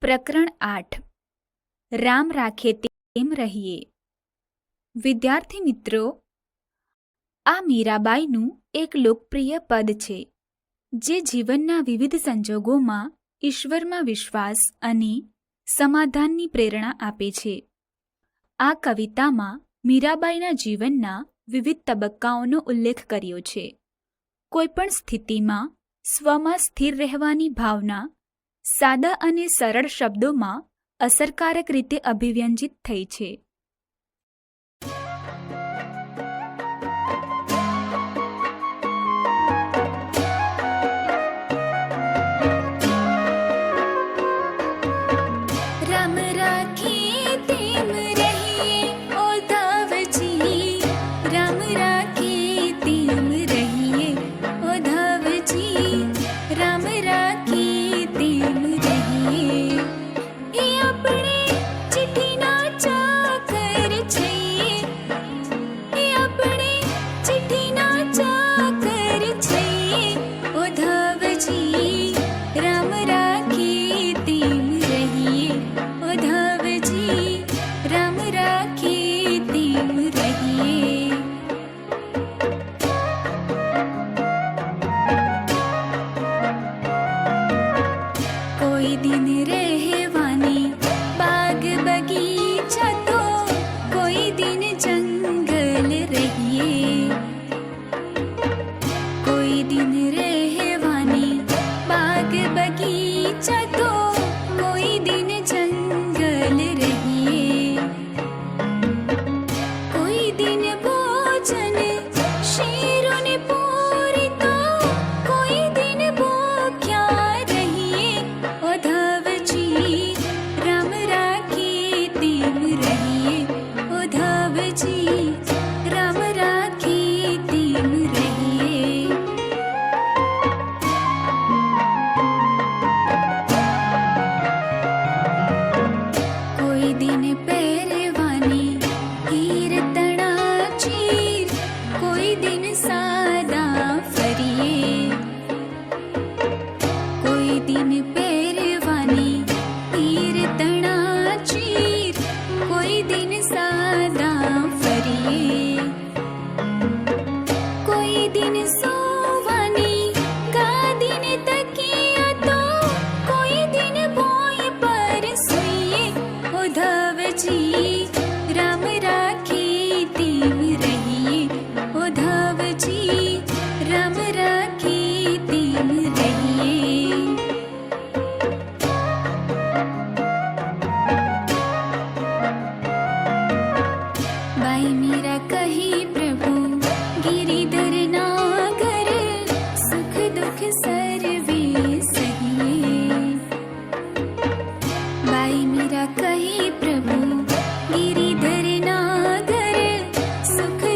પ્રકરણ આઠ. રામ રાખે તેમ રહીએ. વિદ્યાર્થી મિત્રો, આ મીરાબાઈનું એક લોકપ્રિય પદ છે, જે જીવનના વિવિધ સંજોગોમાં ઈશ્વરમાં વિશ્વાસ અને સમાધાનની પ્રેરણા આપે છે. આ કવિતામાં મીરાબાઈના જીવનના વિવિધ તબક્કાઓનો ઉલ્લેખ કર્યો છે. કોઈપણ સ્થિતિમાં સ્વમાં સ્થિર રહેવાની ભાવના સાદા અને સરળ શબ્દોમાં અસરકારક રીતે અભિવ્યંજિત થઈ છે. રાખીએ તેમ રહીએ ઓ ધાવજી. રામ રાખીએ કોઈ દિન દિન સોવાની ગાદીને તકિયા તો કોઈ દિન ભોંય પર સૂઈએ ઓ ધવજી રામ રાખીએ તેમ રહીએ ઓ ધવજી રામ રાખીએ તેમ રહીએ બાઈ મીરા કહી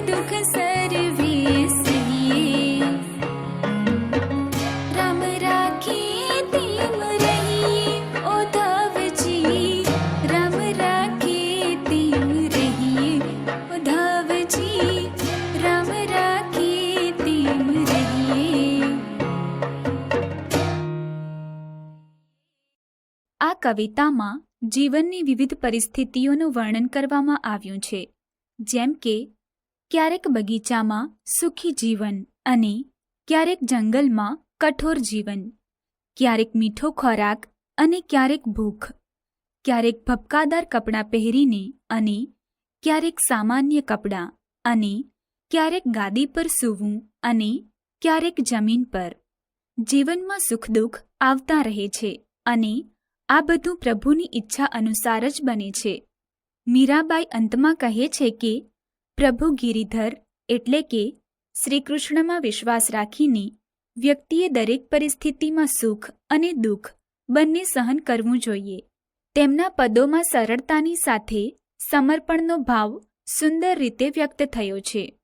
દુઃખ સર્વે સહીએ રામ રહીએ ઓ ધવજી રામ રાખીએ તેમ રહીએ ઓ ધવજી રહીએ આ કવિતામાં જીવનની વિવિધ પરિસ્થિતિઓનું વર્ણન કરવામાં આવ્યું છે, જેમ કે ક્યારેક બગીચામાં સુખી જીવન અને ક્યારેક જંગલમાં કઠોર જીવન. ક્યારેક મીઠો ખોરાક અને ક્યારેક ભૂખ. ક્યારેક ભપકાદાર કપડાં પહેરીને અને ક્યારેક સામાન્ય કપડાં અને ક્યારેક ગાદી પર સૂવું અને ક્યારેક જમીન પર. જીવનમાં સુખ દુઃખ આવતા રહે છે અને આ બધું પ્રભુની ઈચ્છા અનુસાર જ બને છે. મીરાબાઈ અંતમાં કહે છે કે પ્રભુ ગિરિધર એટલે કે શ્રીકૃષ્ણમાં વિશ્વાસ રાખીને વ્યક્તિએ દરેક પરિસ્થિતિમાં સુખ અને દુઃખ બંને સહન કરવું જોઈએ. તેમના પદોમાં સરળતાની સાથે સમર્પણનો ભાવ સુંદર રીતે વ્યક્ત થયો છે.